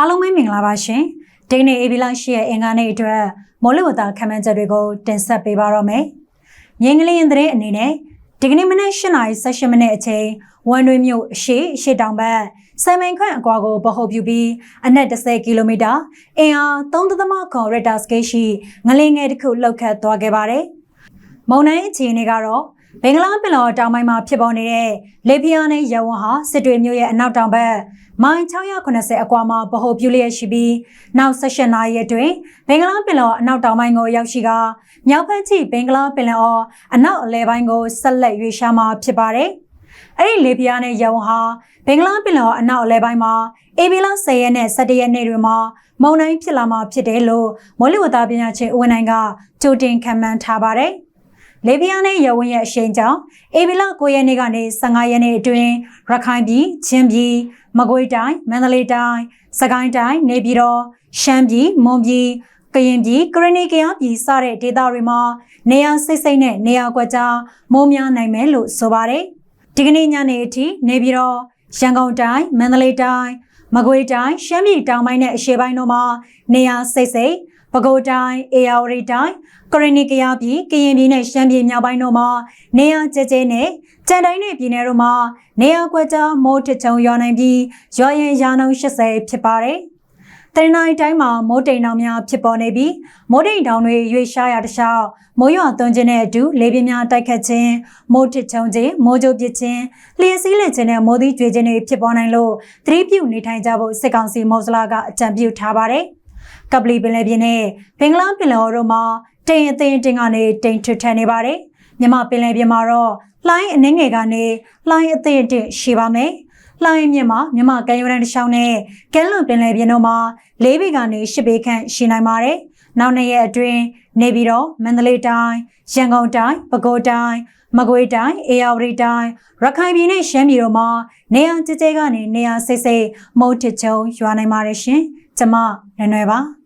အားလုံးပဲမင်္ဂလာပါရှင်ဒီကနေ့ AB လာရှိရဲ့အင်္ဂါနေ့အတွက်မော်လဝတာခံမှန်းချက်တွေကိုတင်ဆက်ပေးပါတော့မယ်ငင်းကလေးရင်တဲ့အနေနဲ့ဒီကနေ့မနက်8:18မိနစ်အချိန်ဝန်တွင်းမြို့အရှိအရှိတောင်ဘက်စိုင်မိုင်ခွန့်အကွာကိုပဟုတ်ပြပြီးအနက်10ကီလိုမီတာအင်အား3.9ရက်တာစကေးရှိငလင်းငယ်တစ်ခုလောက်ခတ်သွားခဲ့ပါတယ်မုံတိုင်းအခြေအနေကတော့ ဘင်္ဂလားပင်လယ်တောင်ပိုင်းမှာဖြစ်ပေါ်နေတဲ့လေပြင်းနဲ့ရဝန်းဟာစစ်တွေမြို့ရဲ့အနောက်တောင်ဘက်မိုင်690အကွာမှာဗဟိုပြုလျက်ရှိပြီးနောက်16နာရီအတွင်းဘင်္ဂလားပင်လယ်အနောက်တောင်ပိုင်းကိုရောက်ရှိကမြောက်ဘက်ချိဘင်္ဂလားပင်လယ်အော်အနောက်အလယ်ပိုင်းကိုဆက်လက်ရွေ့ရှားမှာဖြစ်ပါတယ်။အဲ့ဒီလေပြင်းနဲ့ရဝန်းဟာဘင်္ဂလားပင်လယ်အနောက်အလယ်ပိုင်းမှာအေဘီလာ10ရက်နဲ့17ရက်နေ့တွေမှာမုန်တိုင်းဖြစ်လာမှာဖြစ်တယ်လို့မိုးလေဝသပညာရှင်ဦးဝင်းနိုင်ကကြိုတင်ခန့်မှန်းထားပါတယ်။ လေပြင်းနဲ့ရဝင်းရဲ့အရှိန်ကြောင့်အေဗီလာ9ရက်နေ့ကနေ15ရက်နေ့အတွင်းရခိုင်ပြည်ချင်းပြည်မကွေးတိုင်းမန္တလေးတိုင်းစကိုင်းတိုင်းနေပြည်တော်ရှမ်းပြည်မွန်ပြည်ကရင်ပြည်ကရနီကရပြည်စတဲ့ဒေသတွေမှာနေရာစိတ်စိတ်နဲ့နေရာကွက်ကြားမိုးများနိုင်မယ်လို့ဆိုပါတယ်ဒီကနေ့ညနေအထိနေပြည်တော်ရန်ကုန်တိုင်းမန္တလေးတိုင်းမကွေးတိုင်းရှမ်းပြည်တောင်ပိုင်းနဲ့အရှေ့ပိုင်းတို့မှာနေရာစိတ်စိတ် ပဲခူးတိုင်းအေရဝတီတိုင်းကရနီကရပြည်ကရင်ပြည်နဲ့ရှမ်းပြည်မြောက်ပိုင်းတို့မှာနေရာကျကျနဲ့ကြံတိုင်းနဲ့ပြည်နယ်တို့မှာနေရာကွက်ကြားမိုးထချုံရွာနိုင်ပြီးရွာရင်ရာနှုန်း80ဖြစ်ပါတယ်။တရနိုင်းတိုင်းမှာမိုးတိမ်တောင်များဖြစ်ပေါ်နေပြီးမိုးတိမ်တောင်တွေရွေရှားရတခြားမိုးရွာသွန်းခြင်းနဲ့အတူလေပြင်းများတိုက်ခတ်ခြင်းမိုးထချုံခြင်းမိုးကြိုပစ်ခြင်းလျှက်စီးလက်ခြင်းနဲ့မိုးသီးကြွေခြင်းတွေဖြစ်ပေါ်နိုင်လို့သတိပြုနေထိုင်ကြဖို့စစ်ကောင်စီမော်စလာကအကြံပြုထားပါတယ်။ ကပလီပင်လယ်ပြင်နဲ့ဘင်္ဂလားပင်လယ်အော်တို့မှာတိမ်အသိတင်ကနေတိမ်ထွထန်နေပါတယ်။မြမပင်လယ်ပြင်မှာတော့လှိုင်းအနှင်းငယ်ကနေလှိုင်းအသိတင်ရှိပါမယ်။လှိုင်းမြင့်မှာမြမကမ်းရိုးတန်းတစ်လျှောက်နဲ့ကမ်းလွန်ပင်လယ်ပြင်တို့မှာ၄ပေကနေ၈ပေခန့်ရှိနိုင်ပါတယ်။နောက်နှစ်ရက်အတွင်းနေပြီးတော့မန္တလေးတိုင်းရန်ကုန်တိုင်းပဲခူးတိုင်းမကွေးတိုင်းအေရဝတီတိုင်းရခိုင်ပြည်နဲ့ရှမ်းပြည်တို့မှာနေရာကျကျကနေနေရာစိတ်စိတ်မုတ်ထချုံရွာနိုင်ပါတယ်ရှင်။ကျမနွယ်နွယ်ပါ